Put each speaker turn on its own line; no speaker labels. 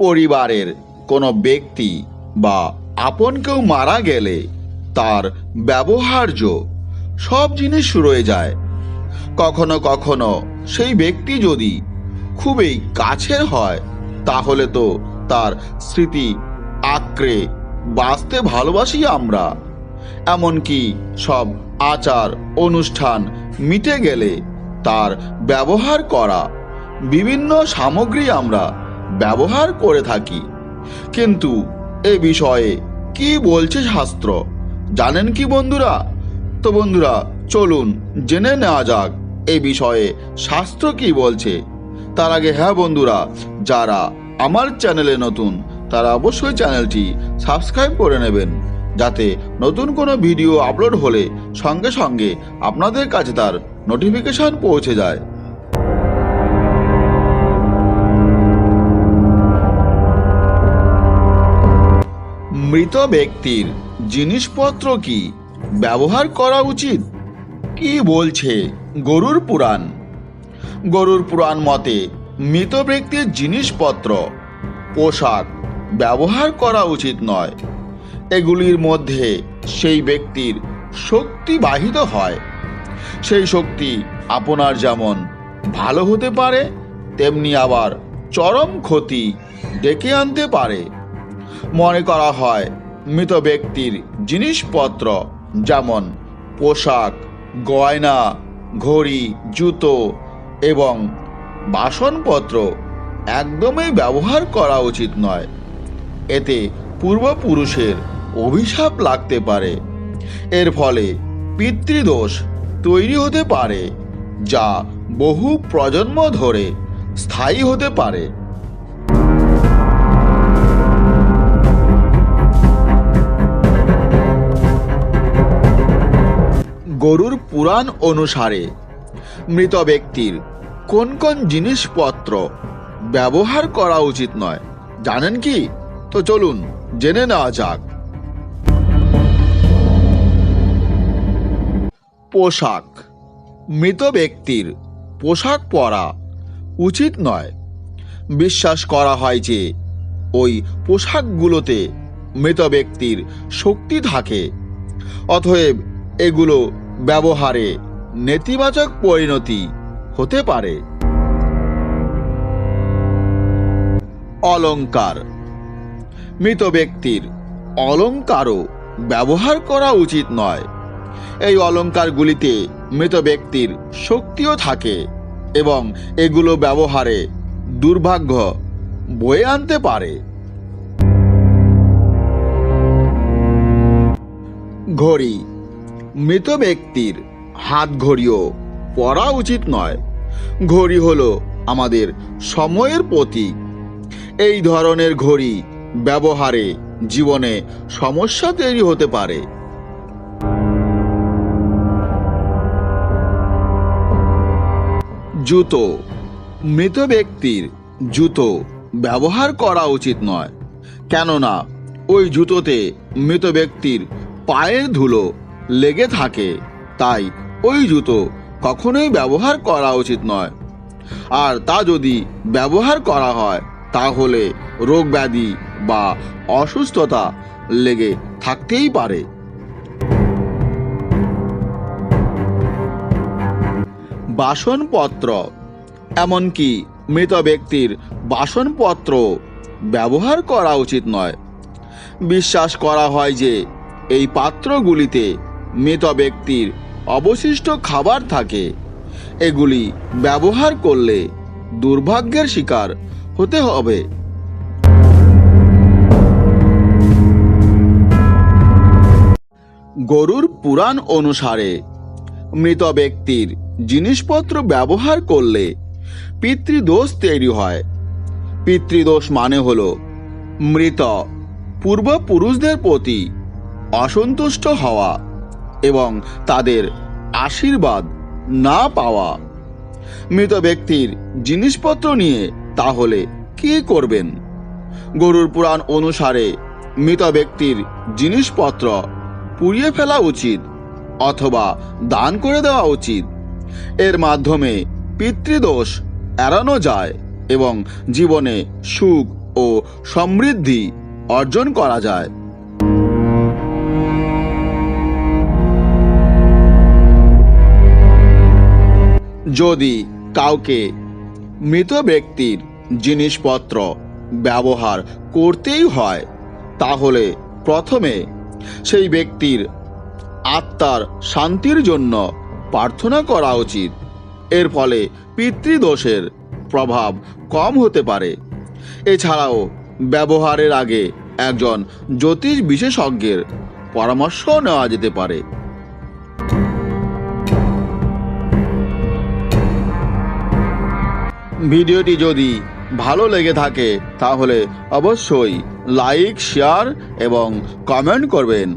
পরিবারের কোনো ব্যক্তি বা আপন কেউ মারা গেলে তার ব্যবহার্য সব জিনিস রয়ে যায়। কখনো কখনো সেই ব্যক্তি যদি খুবই কাছের হয়, তাহলে তো তার স্মৃতি আঁকড়ে বাঁচতে ভালোবাসি আমরা। এমনকি সব আচার, অনুষ্ঠান মিটে গেলে তার ব্যবহার করা বিভিন্ন সামগ্রী আমরা ব্যবহার করে থাকি। কিন্তু এ বিষয়ে কি বলছে শাস্ত্র? জানেন কি বন্ধুরা? তো বন্ধুরা, চলুন জেনে নেওয়া যাক এ বিষয়ে শাস্ত্র কি বলছে। তার আগে হ্যাঁ বন্ধুরা, যারা আমার চ্যানেলে নতুন, তারা অবশ্যই চ্যানেলটি সাবস্ক্রাইব করে নেবেন, যাতে নতুন কোনো ভিডিও আপলোড হলে সঙ্গে সঙ্গে আপনাদের কাছে তার নোটিফিকেশান পৌঁছে যায়। মৃত ব্যক্তির জিনিসপত্র কি? ব্যবহার করা উচিত? কি বলছে গরুর পুরাণ? গরুর পুরাণ মতে মৃত ব্যক্তির জিনিসপত্র, পোশাক ব্যবহার করা উচিত নয়। এগুলির মধ্যে সেই ব্যক্তির শক্তি বাহিত হয়। সেই শক্তি আপনার যেমন ভালো হতে পারে, তেমনি আবার চরম ক্ষতি ডেকে আনতে পারে। মনে করা হয় মৃত ব্যক্তির জিনিসপত্র যেমন পোশাক, গয়না, ঘড়ি, জুতো এবং বাসনপত্র একদমই ব্যবহার করা উচিত নয়। এতে পূর্বপুরুষের অভিশাপ লাগতে পারে। এর ফলে পিতৃদোষ তৈরি হতে পারে, যা বহু প্রজন্ম ধরে স্থায়ী হতে পারে। গরুর পুরাণ অনুসারে, মৃত ব্যক্তির কোন কোন জিনিসপত্র ব্যবহার করা উচিত নয়। জানেন কি? তো চলুন জেনে নেওয়া যাক। পোশাক। মৃত ব্যক্তির পোশাক পরা উচিত নয়। বিশ্বাস করা হয় যে, ওই পোশাকগুলোতে মৃত ব্যক্তির শক্তি থাকে। অতএব এগুলো ব্যবহারে নেতিবাচক পরিণতি হতে পারে। অলংকার। মৃত ব্যক্তির অলঙ্কারও ব্যবহার করা উচিত নয়। এই অলঙ্কারগুলিতে মৃত ব্যক্তির শক্তিও থাকে এবং এগুলো ব্যবহারে দুর্ভাগ্য বয়ে আনতে পারে। ঘড়ি। মৃত ব্যক্তির হাত ঘড়িও পরা উচিত নয়। ঘড়ি হলো আমাদের সময়ের প্রতীক। এই ধরনের ঘড়ি ব্যবহারে জীবনে সমস্যা তৈরি হতে পারে। জুতো। মৃত ব্যক্তির জুতো ব্যবহার করা উচিত নয়। কেননা, ওই জুতোতে মৃত ব্যক্তির পায়ের ধুলো লেগে থাকে। তাই ওই জুতো কখনোই ব্যবহার করা উচিত নয়। আর তা যদি ব্যবহার করা হয়, তাহলে রোগ ব্যাধি বা অসুস্থতা লেগে থাকতেই পারে। বাসনপত্র, এমনকি মৃত ব্যক্তির বাসনপত্র ব্যবহার করা উচিত নয়। বিশ্বাস করা হয় যে এই পাত্রগুলিতে মৃত ব্যক্তির অবশিষ্ট খাবার থাকে। এগুলি ব্যবহার করলে দুর্ভাগ্যের শিকার হতে হবে। গরুর পুরাণ অনুসারে মৃত ব্যক্তির জিনিসপত্র ব্যবহার করলে পিতৃদোষ তৈরি হয়। পিতৃদোষ মানে হল মৃত পূর্বপুরুষদের প্রতি অসন্তুষ্ট হওয়া। এবং তাদের আশীর্বাদ না পাওয়া। মৃত ব্যক্তির জিনিসপত্র নিয়ে তাহলে কি করবেন? গরুর পুরাণ অনুসারে মৃত ব্যক্তির জিনিসপত্র পুড়িয়ে ফেলা উচিত অথবা দান করে দেওয়া উচিত। এর মাধ্যমে পিতৃদোষ এড়ানো যায় এবং জীবনে সুখ ও সমৃদ্ধি অর্জন করা যায়। যদি কাউকে মৃত ব্যক্তির জিনিসপত্র ব্যবহার করতেই হয়, তাহলে প্রথমে সেই ব্যক্তির আত্মার শান্তির জন্য প্রার্থনা করা উচিত। এর ফলে পিতৃদোষের প্রভাব কম হতে পারে। এছাড়াও ব্যবহারের আগে একজন জ্যোতিষ বিশেষজ্ঞের পরামর্শ নেওয়া যেতে পারে। ভিডিওটি যদি ভালো লেগে থাকে তাহলে অবশ্যই লাইক শেয়ার এবং কমেন্ট করবেন।